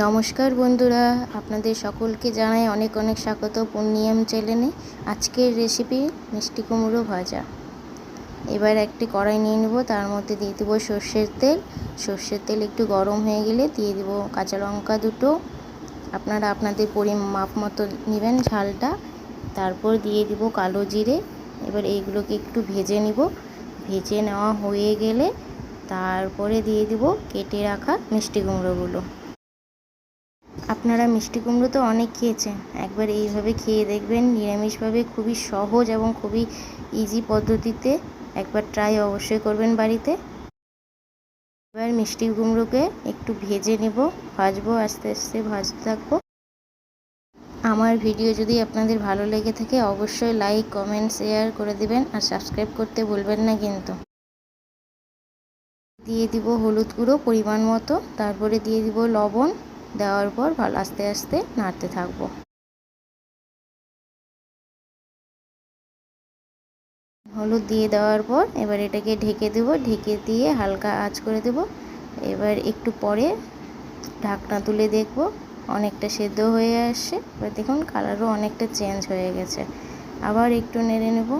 নমস্কার বন্ধুরা, আপনাদের সকলকে জানাই অনেক অনেক স্বাগত পূর্ণিয়াম চ্যানেলে। আজকের রেসিপি মিষ্টি কুমড়ো ভাজা। এবার একটি কড়াই নিয়ে নেব, তার মধ্যে দিয়ে দেবো সর্ষের তেল। সর্ষের তেল একটু গরম হয়ে গেলে দিয়ে দেবো কাঁচা লঙ্কা দুটো। আপনারা আপনাদের পরিমাপ মতো নেবেন ঝালটা। তারপর দিয়ে দিব কালো জিরে। এবার এইগুলোকে একটু ভেজে নিব। ভেজে নেওয়া হয়ে গেলে তারপরে দিয়ে দিব কেটে রাখা মিষ্টি কুমড়োগুলো। আপনারা মিষ্টি কুমড়ো তো অনেক খেয়েছেন। একবার এইভাবে খেয়ে দেখবেন, নিরামিষভাবে খুবই সহজ এবং খুবই ইজি পদ্ধতিতে একবার ট্রাই অবশ্যই করবেন বাড়িতে। এবার মিষ্টি কুমড়োকে একটু ভেজে নেব, ভাজবো, আস্তে আস্তে ভাজতে থাকব। আমার ভিডিও যদি আপনাদের ভালো লেগে থাকে, অবশ্যই লাইক কমেন্ট শেয়ার করে দিবেন আর সাবস্ক্রাইব করতে ভুলবেন না কিন্তু। দিয়ে দিব হলুদ গুঁড়ো পরিমাণ মতো, তারপরে দিয়ে দিব লবণ। দেওয়ার পর ভালো, আস্তে আস্তে নাড়তে থাকব। হলুদ দিয়ে দেওয়ার পর এবার এটাকে ঢেকে দেব, ঢেকে দিয়ে হালকা আঁচ করে দেব। এবার একটু পরে ঢাকনা তুলে দেখব, অনেকটা সেদ্ধ হয়ে আসছে। এবার দেখুন কালারও অনেকটা চেঞ্জ হয়ে গেছে। আবার একটু নেড়ে নেব।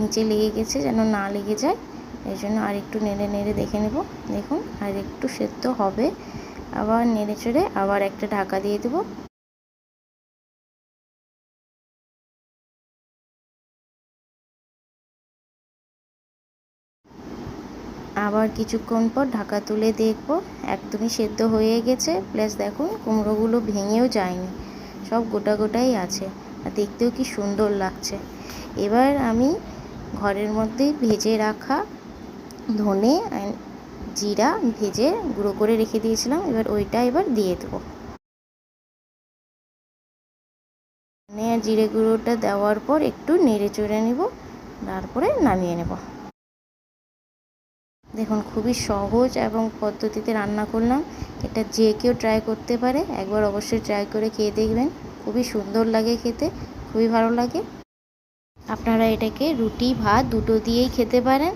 নিচে লেগে গেছে যেন না লেগে যায় এই জন্য আর একটু নেড়ে নেড়ে দেখে নেব। দেখুন আর একটু সেদ্ধ হবে। আবার নেড়ে চেড়ে আবার একটা ঢাকা দিয়ে দেবো। আবার কিছুক্ষণ পর ঢাকা তুলে দেখব, একদমই সেদ্ধ হয়ে গেছে। প্লাস দেখুন, কুমড়োগুলো ভেঙেও যায়নি। সব গোটা গোটাই আছে আর দেখতেও কি সুন্দর লাগছে। এবার আমি ঘরের মধ্যে ভেজে রাখা ধনে জিরা ভেজে গুঁড়ো করে রেখে দিয়েছিলাম, এবার ওইটা এবার দিয়ে দেবো। আর জিরে গুঁড়োটা দেওয়ার পর একটু নেড়ে চড়ে নেব, তারপরে নামিয়ে নেব। দেখুন, খুবই সহজ এবং পদ্ধতিতে রান্না করলাম। এটা যে কেউ ট্রাই করতে পারে, একবার অবশ্যই ট্রাই করে খেয়ে দেখবেন। খুবই সুন্দর লাগে খেতে, খুবই ভালো লাগে। আপনারা এটাকে রুটি, ভাত দুটো দিয়েই খেতে পারেন।